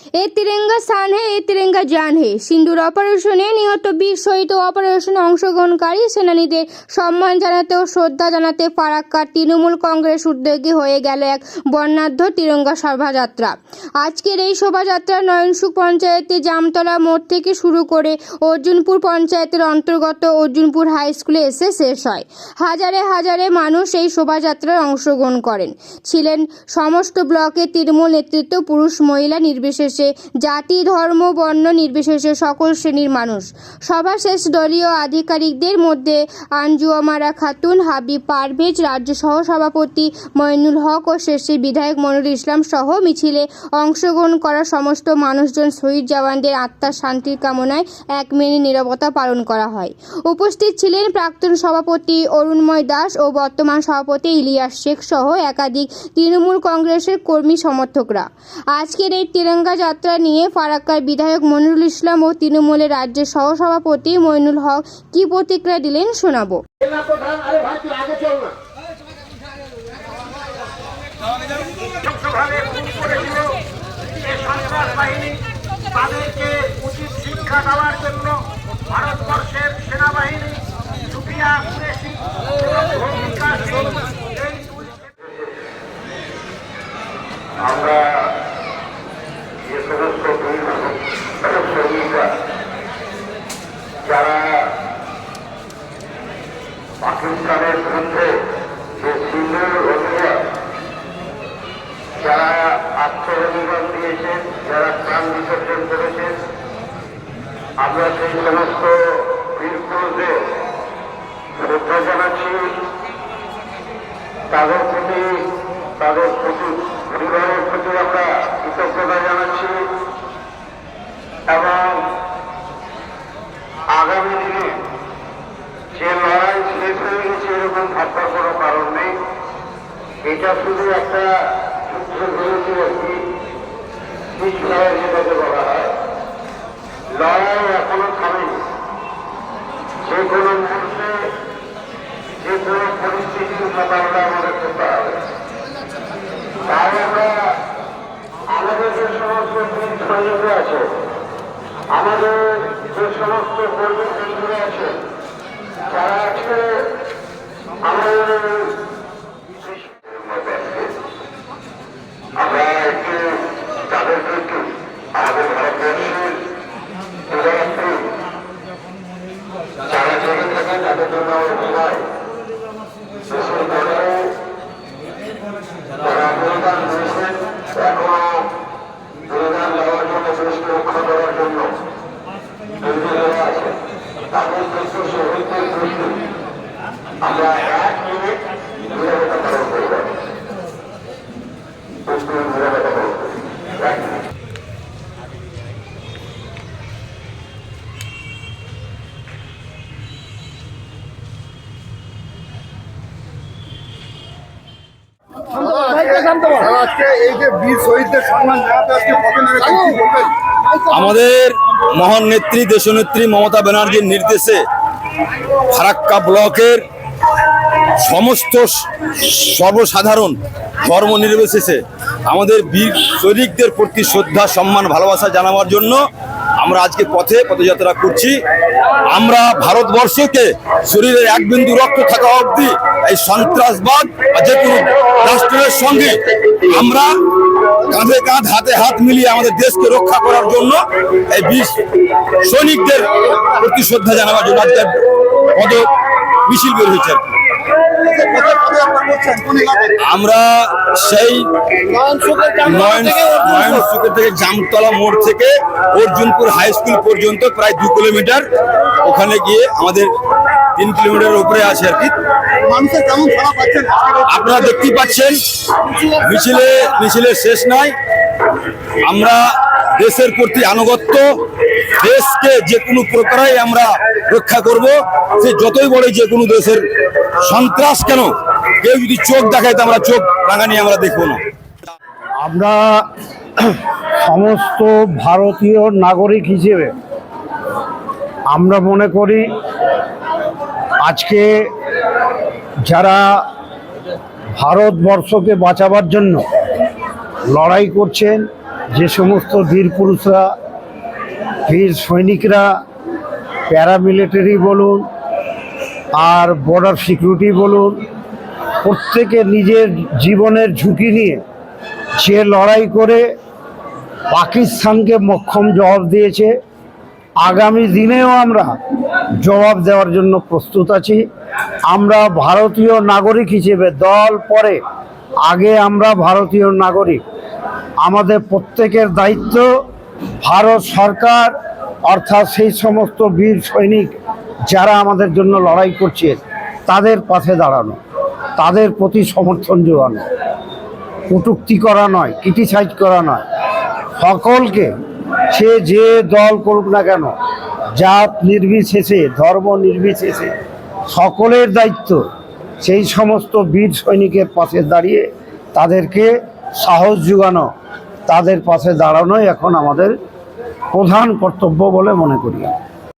এ তিরঙ্গা স্থান হে এ তিরঙ্গা জান হে সিন্দুর অপারেশনে নিহত বীর শহীদ অপারেশনে অংশগ্রহণকারী সেনানীদের সম্মান জানাতে ও শ্রদ্ধা জানাতে ফারাক্কার তৃণমূল কংগ্রেস উদ্যোগী হয়ে গেল এক বর্ণাঢ্য তিরঙ্গা শোভাযাত্রা। আজকের এই শোভাযাত্রা নয়নসুখ পঞ্চায়েতে জামতলা মোড় থেকে শুরু করে অর্জুনপুর পঞ্চায়েতের অন্তর্গত অর্জুনপুর হাই স্কুলে এসে শেষ হয়। হাজারে হাজারে মানুষ এই শোভাযাত্রায় অংশগ্রহণ করেন। ছিলেন সমস্ত ব্লকের তৃণমূল নেতৃত্ব, পুরুষ, মহিলা নির্বিশেষে জাতি, ধর্ম, বর্ণ নির্বিশেষে সকল শ্রেণির মানুষ। সভা শেষ, দলীয় আধিকারিকদের মধ্যে আঞ্জুয়ামারা খাতুন, হাবিব পারভেজ, রাজ্য সহ সভাপতি মইনুল হক ও শেষে বিধায়ক মনুর ইসলাম সহ মিছিলে অংশগ্রহণ করা সমস্ত মানুষজন শহীদ জওয়ানদের আত্মার শান্তির কামনায় এক মিনিট নীরবতা পালন করা হয়। উপস্থিত ছিলেন প্রাক্তন সভাপতি অরুণময় দাস ও বর্তমান সভাপতি ইলিয়াস শেখ সহ একাধিক তৃণমূল কংগ্রেসের কর্মী সমর্থকরা। আজকের এই তিরঙ্গা যাত্রা নিয়ে ফারাক্কার বিধায়ক মনিরুল ইসলাম ও তৃণমূলের রাজ্যের সহসভাপতি মইনুল হক কি প্রতিক্রিয়া দিলেন শোনাবো। তাদেরকে উচিত শিক্ষা দেওয়ার জন্য ভারতবর্ষের সেনাবাহিনী, সুফিয়া কুরেশি ভূমিকা সিং এই দুই আমরা যে সমস্ত বীর সৈনিকরা যারা পাকিস্তানের বিরুদ্ধে যে সিন্ধুর অভিযান যারা আত্মবলিদান দিয়েছেন যারা প্রাণ বিসর্জন করেছেন, আমরা সেই সমস্ত বীর পুরুষদের শ্রদ্ধা জানাচ্ছি। তাদের প্রতি তাদের প্রতি, পরিবারের প্রতি আমরা কৃতজ্ঞতা জানাচ্ছি এবং আগামী দিনে যে লড়াই শেষ হয়ে গেছে এরকম ভাববার কোনো কারণ নেই। এটা শুধু একটা যুদ্ধ বিরতি একটি পিছলয় যেটাকে বলা হয় যে কোনো মুহূর্তে যে কোনো পরিস্থিতির মোকাবিলা আমাদের করতে হবে তাই আমরা আমাদের যে সমস্ত বীর সৈনিকরা আছে আমাদের যে সমস্ত কর্মী আছে যারা আজকে আমাদের আমরা একটু তাদেরকে একটু আমাদের ভারতবর্ষের প্রধানমন্ত্রী যারা চলে থাকেন তাদের জন্য দেশের ব্যাপারে তারা অনুদান দিয়েছেন এখনও অনুদান দেওয়ার জন্য দেশকে রক্ষা করার জন্য। আমাদের মহান নেত্রী, দেশনেত্রী মমতা ব্যানার্জির নির্দেশে ফারাক্কা ব্লকের সমস্ত সর্বসাধারণ ধর্ম নির্বিশেষে আমাদের বীর সৈনিকদের প্রতি শ্রদ্ধা, সম্মান, ভালোবাসা জানাবার জন্য আমরা আজকে পথে পদযাত্রা করছি আমরা ভারতবর্ষকে শরীরে এক বিন্দু রক্ত থাকা অবধি এই সন্ত্রাসবাদ বা যে কোনো রাষ্ট্রের সঙ্গে আমরা কাঁধে কাঁধ, হাতে হাত মিলিয়ে আমাদের দেশকে রক্ষা করার জন্য এই বীর সৈনিকদের প্রতি শ্রদ্ধা জানাবার জন্য আজকে পদ মিছিল বের হয়েছে আর কি। আমরা সেই নয়ন নয়ন থেকে জামতলা মোড় থেকে অর্জুনপুর হাই স্কুল পর্যন্ত প্রায় দু কিলোমিটার ওখানে গিয়ে আমাদের তিন কিলোমিটার উপরে আছে আর কি। আপনারা দেখতেই পাচ্ছেন মিছিলে মিছিলের শেষ নাই। আমরা দেশের প্রতি আনুগত্য দেশকে যে কোনো প্রকারে আমরা রক্ষা করব, সে যতই বড় যে কোনো দেশের সন্ত্রাস কেন, কেউ যদি চোখ দেখায় তো আমরা চোখ রাঙানি আমরা দেখব না। আমরা সমস্ত ভারতীয় নাগরিক হিসেবে আমরা মনে করি আজকে যারা ভারতবর্ষকে বাঁচাবার জন্য লড়াই করছেন, যে সমস্ত বীর পুরুষরা বীর সৈনিকরা প্যারামিলিটারি বলুন আর বর্ডার সিকিউরিটি বলুন, প্রত্যেকে নিজের জীবনের ঝুঁকি নিয়ে যে লড়াই করে পাকিস্তানকে মক্ষম জবাব দিয়েছে। আগামী দিনেও আমরা জবাব দেওয়ার জন্য প্রস্তুত আছি। আমরা ভারতীয় নাগরিক হিসেবে দল পরে আগে আমরা ভারতীয় নাগরিক। আমাদের প্রত্যেকের দায়িত্ব ভারত সরকার, অর্থাৎ সেই সমস্ত বীর সৈনিক যারা আমাদের জন্য লড়াই করছে, তাদের পাশে দাঁড়ানো, তাদের প্রতি সমর্থন জোগানো, কটূক্তি করা নয় ক্রিটিসাইজ করা নয়। সকলকে, সে যে দল করুক না কেন, জাত নির্বিশেষে, ধর্ম নির্বিশেষে, সকলের দায়িত্ব সেই সমস্ত বীর সৈনিকের পাশে দাঁড়িয়ে তাদেরকে সাহস যোগানো তাদের পাশে দাঁড়ানোই এখন আমাদের প্রধান কর্তব্য বলে মনে করি।